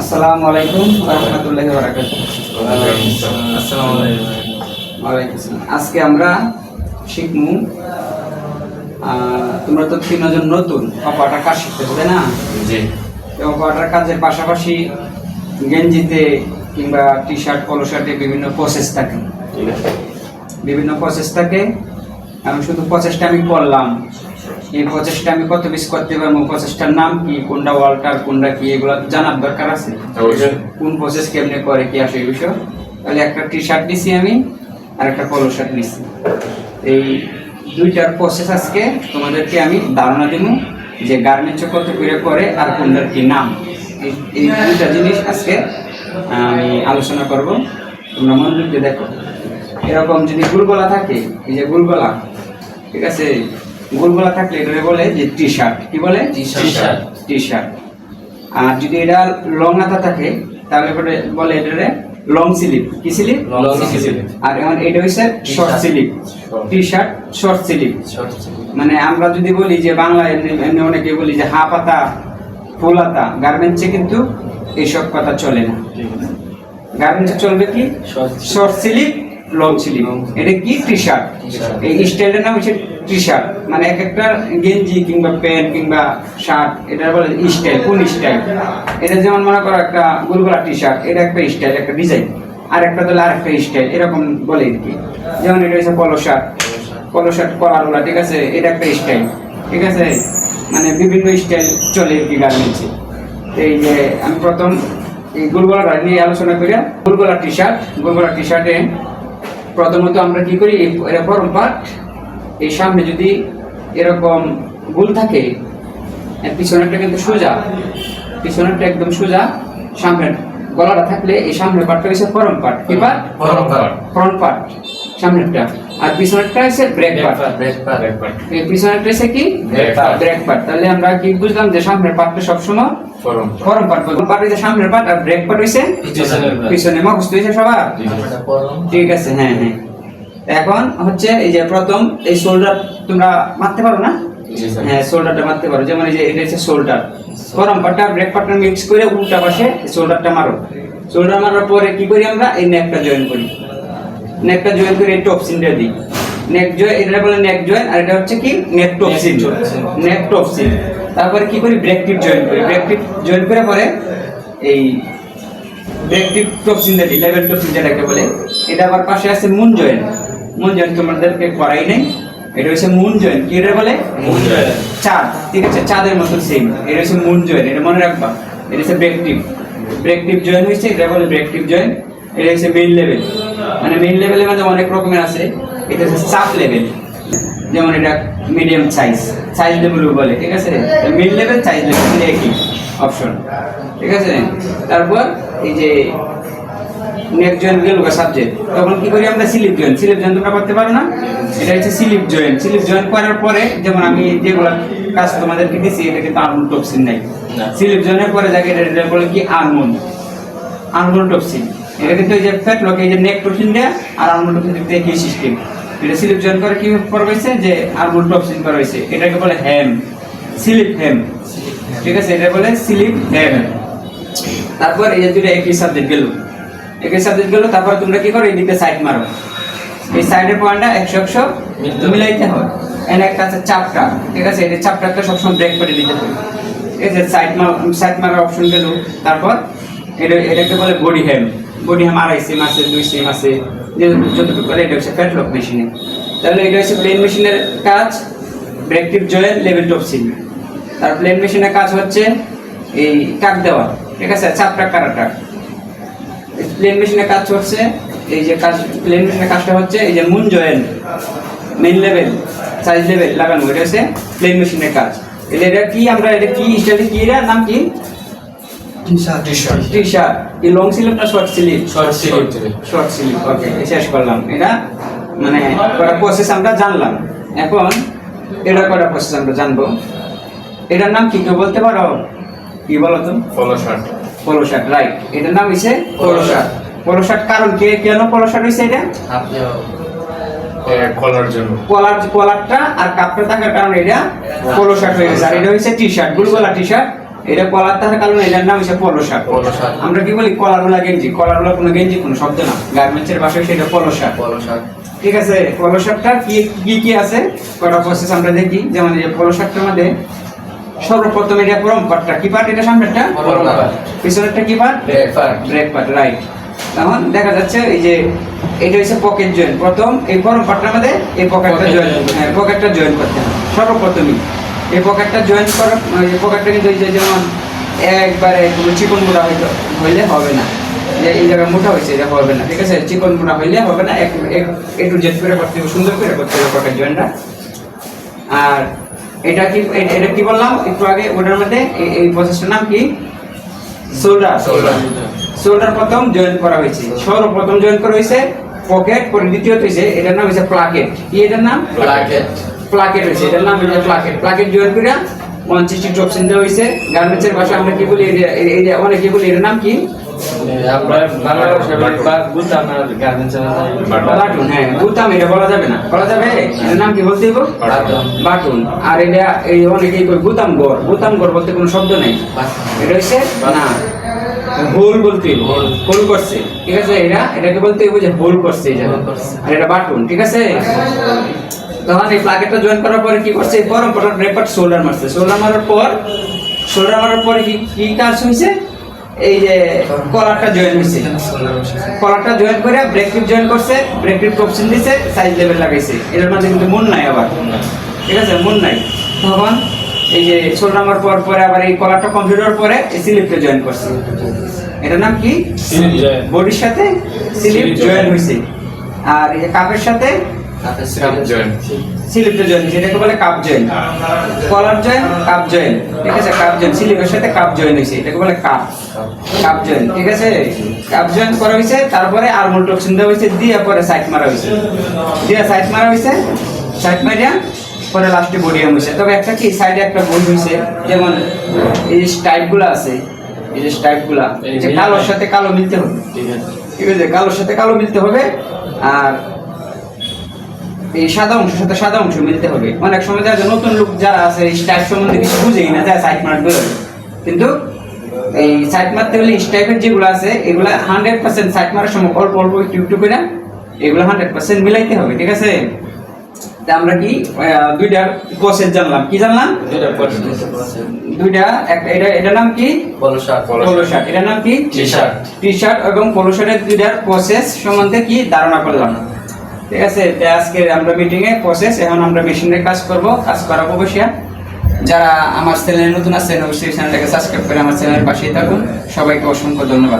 আসসালামু আলাইকুম রহমতুল্লাহি বারাকাতুহু। আজকে আমরা শিখমু তোমরা তো তিনজন নতুন অপাটার কাজ শিখতেছো তাই না? জি। অপাটার কাজের পাশাপাশি গেঞ্জিতে কিংবা টি শার্ট পলো শার্টে বিভিন্ন প্রসেস থাকে। বিভিন্ন প্রসেস থাকে আমি শুধু প্রসেসটা আমি করলাম। এই প্রসেসটা আমি কত পিস করতে পারব? প্রসেসটার নাম কি? কোনটা ওয়াল্টার কোনটা কি? এগুলো জানার দরকার আছে। কোন প্রসেস কেমনে করে কি আসে এই বিষয়? তাহলে একটা টি শার্ট নিছি আমি আর একটা পলো শার্ট নিছি। এই দুইটার প্রসেস আজকে তোমাদেরকে আমি ধারণা দিব যে গার্মেন্টস কত করে করে আর কোনটার কি নাম। এই- এই দুইটা জিনিস আজকে আমি আলোচনা করব। তোমরা মনোযোগ দিয়ে দেখো। এরকম যদি গুলগোলা থাকে এই যে গুলগোলা ঠিক আছে? গুলগোলা থাকলে এটা বলে যে টি শার্ট কি বলে? T-shirt। টি শার্ট আর যদি এটা লং হাতা থাকে তাহলে বলে বলে এটারে লং স্লিপ কি স্লিপ। আর এখন এটা হচ্ছে short. Sleeve T shirt short sleeve মানে আমরা যদি বলি যে বাংলায় এমনি অনেকে বলি যে হাফ হাতা ফুল হাতা গার্মেন্টসে কিন্তু এইসব কথা চলে না। গার্মেন্টসে চলবে কি? শর্ট স্লিপ লং স্লিপ এটা কি? T shirt. এই স্টাইলের নাম হচ্ছে টি শার্ট মানে এক একটা গেঞ্জি কিংবা প্যান্ট কিংবা শার্ট এটা বলে স্টাইল কোন স্টাইল এটা যেমন মনে করো একটা গুলগুলা টি শার্ট এটা একটা স্টাইল একটা ডিজাইন আর একটা দিলে আর একটা স্টাইল এরকম বলে আর কি। যেমন এটা হচ্ছে পলো শার্ট পলো শার্ট কলারওয়ালা ঠিক আছে? এটা একটা স্টাইল ঠিক আছে? মানে বিভিন্ন স্টাইল চলে আর কি গার্মেন্টসে এই যে আমি প্রথম এই গুলগোলাটা নিয়ে আলোচনা করি গুলগোলা টি শার্ট গুলগোলা টি শার্টে প্রথমত আমরা কি করি? এটা গরম পাট এই সামনে যদি এরকম গুল থাকে পিছনেরটা কিন্তু সোজা। পিছনেরটা একদম সোজা সামনের গলাটা থাকলে এই সামনের পাটটা হচ্ছে গরম পাট কি পাট ফ্রন্ট পাট সামনেরটা। আর পিছনেরটা হচ্ছে ব্রেক পাট এই পিছনেরটা হচ্ছে কি? ব্রেক পাট তাহলে আমরা কি বুঝলাম যে সামনের পাটটা সবসময় গরম পাট গরম পাট হচ্ছে সামনের পাট আর ব্রেক পাট। হচ্ছে পিছনে মুখস্থ হয়েছে সবার। ঠিক আছে হ্যাঁ হ্যাঁ। এখন হচ্ছে এই যে প্রথম এই শোল্ডার তোমরা মারতে পারো না? হ্যাঁ শোল্ডারটা মারতে পারো। যেমন এই যে এটা হচ্ছে শোল্ডার গরম পাটটা ব্রেক পাটটা মিক্স করে উল্টা পাশে শোল্ডারটা মারো। শোল্ডার মারার পরে কি করি আমরা? এই নেকটা জয়েন করি। নেকটা জয়েন করে এই টপসিনটা দিই। নেক জয়েন এটা বলে নেক জয়েন আর এটা হচ্ছে কি? নেক টপসিন Neck neck top top seam তারপরে কি করি? ব্রেক টিপ জয়েন করি। ব্রেক টিপ জয়েন করে পরে এই ব্রেক টিপ ব্রেকটিভ টক্সিন দিই লেভেল টক্সিন যেটাকে বলে। এটা আবার পাশে আছে মুন জয়েন মুন জয়েন তোমাদেরকে করাই নাই। এটা হচ্ছে মুন জয়েন কি এটা বলে? মুন। চাঁদ। ঠিক আছে চাঁদের মতো সেম এটা হচ্ছে মুন জয়েন এটা মনে রাখবা। এটা হচ্ছে ব্রেকটিভ ব্রেকটিভ জয়েন হয়েছে? এটা বলে ব্রেকটিভ জয়েন। এটা হচ্ছে মেইন লেভেল মানে মেইন লেভেলের মধ্যে অনেক রকমের আছে। এটা হচ্ছে সাব লেভেল যেমন এটা মিডিয়াম সাইজ সাইজ লেভেলও বলে ঠিক আছে? মিড লেভেল সাইজ লেভেল একই অপশন ঠিক আছে? তারপর এই যে নেক জয়েন গেল সাবজেক্ট তখন কি করি আমরা স্লিপ জয়েন স্লিপ জয়েন তোমরা করতে পারো না? এটা হচ্ছে স্লিপ জয়েন স্লিপ জয়েন করার পরে যেমন আমি যেগুলো কাজ তোমাদেরকে দিছি এটা কিন্তু আর্মন টপসিন নাই। স্লিপ জয়েনের পরে যাকে এটা বলে কি? আর্মন আর্মন টপসিন এটা কিন্তু এই যে ফ্যাট লোক এই যে নেক টপসিন দেয়া আর আর্মন টপসিন দিতে কি সিস্টেম এটা স্লিপ জয়েন করে কি করা হয়েছে? যে আর্মন টপসিন করা হয়েছে। এটাকে বলে হ্যাম স্লিপ হ্যাম ঠিক আছে? এটা বলে স্লিপ হ্যাম তারপর এই যে দুটো একই সাবজেক্ট গেল। একই সাবজেক্ট গেল তারপর তোমরা কি করো? এই দিকে সাইড মারো। এই সাইডের পয়েন্টটা একশো একশো মিলাইতে হবে। এখানে একটা আছে চাপটা ঠিক আছে? এই চাপটাকে সবসময় ব্রেক করে দিতে হবে। এই যে সাইড মার সাইড মারার অপশন গেল তারপর এটা এটাকে বলে বডি হ্যাম বডি হ্যাম আড়াই সিম আছে দুই সিম আছে। যে যতটুকু করে এটা হচ্ছে প্যাটলক মেশিনে তাহলে এটা হচ্ছে প্লেন মেশিনের কাজ। ব্রেকটিভ জয়েন লেভেল টপ সিম তার প্লেন মেশিনের কাজ হচ্ছে এই টাক দেওয়া ঠিক আছে? চাপটা কাটাটা। প্লেন মেশিনে কাজ হচ্ছে এই যে কাজ প্লেন মেশিনের কাজটা হচ্ছে এই যে moon join main level size level লাগানো এটা হচ্ছে প্লেন মেশিনের কাজ। এটা এটা কি আমরা এটা কি স্টাইলে কি এর নাম কি? টি শার্ট এই লং স্লিভ না short sleeve short sleeve okay শেষ করলাম। এটা মানে কটা প্রসেস আমরা জানলাম। এখন এটা কটা প্রসেস আমরা জানব? এটার নাম কি কেউ বলতে পারো? কি বলো তো? শার্ট রাইট এটার নাম হইছে পলো শার্ট পলো কারণ কে? কেন পলো শার্ট হইছে এটা? কলার জন্য। কলার কলারটা আর থাকার কারণে এটা পলো শার্ট হয়ে গেছে। আর এটা হচ্ছে টি শার্ট গুলগোলা টি শার্ট এটা কলার থাকার কারণে এটার নাম হচ্ছে পলো শার্ট আমরা কি বলি? কলারওয়ালা গেঞ্জি। কলারওয়ালা কোনো গেঞ্জি কোনো শব্দ না। গার্মেন্টসের ভাষায় সেটা পলো শার্ট পলো শার্ট ঠিক আছে পলো শার্টটার কি কি কি আছে? কটা প্রসেস আমরা দেখি। যেমন এই পলো শার্টটার মধ্যে সর্বপ্রথম এটা গরম পাটটা কি পাট? এটা সামনেরটা? গরম পাট। পিছনেরটা কি part? Back part back part right তখন দেখা যাচ্ছে এই যে এটা হচ্ছে পকেট জয়েন প্রথম এই গরম পাটটার মধ্যে এই পকেটটা জয়েন হ্যাঁ পকেটটা জয়েন করতে হবে। সর্বপ্রথমই এই পকেটটা জয়েন করার এই পকেটটা কিন্তু এই যে যেমন একবারে কোনো চিকন মোটা হইতে হইলে হবে না। যে এই জায়গায় মোটা হয়েছে এটা হবে না। ঠিক আছে? চিকন মোটা হইলে হবে না। এক এক- একটু জেট করে করতে হবে সুন্দর করে করতে হবে পকেট জয়েনটা আর এটা কি এটা কি বললাম? একটু আগে ওটার মধ্যে এই- প্রসেসটার নাম কি? শোল্ডার। শোল্ডার প্রথম জয়েন করা হয়েছে। সর্বপ্রথম জয়েন করা হয়েছে পকেট পরে দ্বিতীয়ত হয়েছে এটার নাম হয়েছে প্লাকেট কি এটার নাম? প্লাকেট প্লাকেট হয়েছে এটার নাম হচ্ছে প্লাকেট প্লাকেট জয়েন করে পঞ্চাশটি টপসিন দেওয়া হয়েছে। গার্মেন্টসের ভাষা আমরা কি বলি এই অনেকে বলি এটার নাম কি? বাটুন হ্যাঁ বুতাম এটা বলা যাবে না। বলা যাবে? নাম কি বলতে বাটুন আর এটা এই অনেকেই কই বুতাম গড়। বুতাম গড় বলতে কোনো শব্দ নেই। এটা হচ্ছে না। হোল বলতে হোল। করছে। ঠিক আছে এটা এটাকে বলতে যে হোল করছে। আর এটা বাটুন ঠিক আছে? তখন এই প্লাকেটটা জয়েন করার পরে কি করছে? গরম করার শোল্ডার মারছে। শোল্ডার মারার পর শোল্ডার মারার পরে কি কি কাজ হয়েছে এই যে কলারটা জয়েন হয়েছে কলারটা জয়েন করে ব্রেক টিপ জয়েন করছে ব্রেক টিপ টপসিন দিছে সাইজ লেভেল লাগাইছে। এটার মধ্যে কিন্তু মন নাই আবার। ঠিক আছে মন নাই। তখন এই যে ছোট নামার পর পরে আবার এই কলারটা কমপ্লিট হওয়ার পরে এই স্লিপটা জয়েন করছে। এটার নাম কি। বডির সাথে স্লিপ জয়েন হয়েছে আর এই কাপের সাথে স্লিপটা জয়েন হয়েছে এটাকে বলে cuff join collar join cuff join ঠিক আছে কাপ জয়েন স্লিপের সাথে কাপ জয়েন হয়েছে এটাকে বলে কাপ কাপ জয়েন ঠিক আছে? কাপ জয়েন করা হয়েছে তারপরে আর্মল টক্সিন দেওয়া হয়েছে দিয়ে পরে সাইড মারা হয়েছে। দিয়ে সাইড মারা হয়েছে সাইড মারিয়া পরে লাস্টে বডিয়াম হয়েছে। তবে একটা কি সাইডে একটা বই হয়েছে যেমন এই যে স্টাইপগুলো আছে এই যে কালোর সাথে কালো মিলতে হবে। ঠিক আছে কালোর সাথে কালো মিলতে হবে আর এই সাদা অংশের সাথে সাদা অংশ মিলতে হবে। অনেক সময় দেখা যায় নতুন লোক যারা আছে এই সম্বন্ধে কিছু বুঝেই না যায় সাইড মার্ক বেরোবে কিন্তু এই সাইড মারতে গেলে স্টাইপের যেগুলো আছে এগুলো হান্ড্রেড পার্সেন্ট সাইড মারার সময় অল্প অল্প একটু একটু করে এগুলো হান্ড্রেড পার্সেন্ট মিলাইতে হবে ঠিক আছে? তা আমরা কি দুইটা প্রসেস জানলাম। কি জানলাম? দুইটা এটা এটার নাম কি? পলো শার্ট পোলো এটার নাম কি? T shirt. টি শার্ট এবং পোলো শার্টের দুইটার প্রসেস সম্বন্ধে কি ধারণা করলাম? ঠিক আছে? আজকে আমরা মিটিং এ প্রসেস এখন আমরা মেশিনের কাজ করব, কাজ করাবো বসিয়া যারা আমার চ্যানেলে নতুন আছেন, অবশ্যই চ্যানেলটাকে সাবস্ক্রাইব করে আমার চ্যানেলের পাশেই থাকুন। সবাইকে অসংখ্য ধন্যবাদ।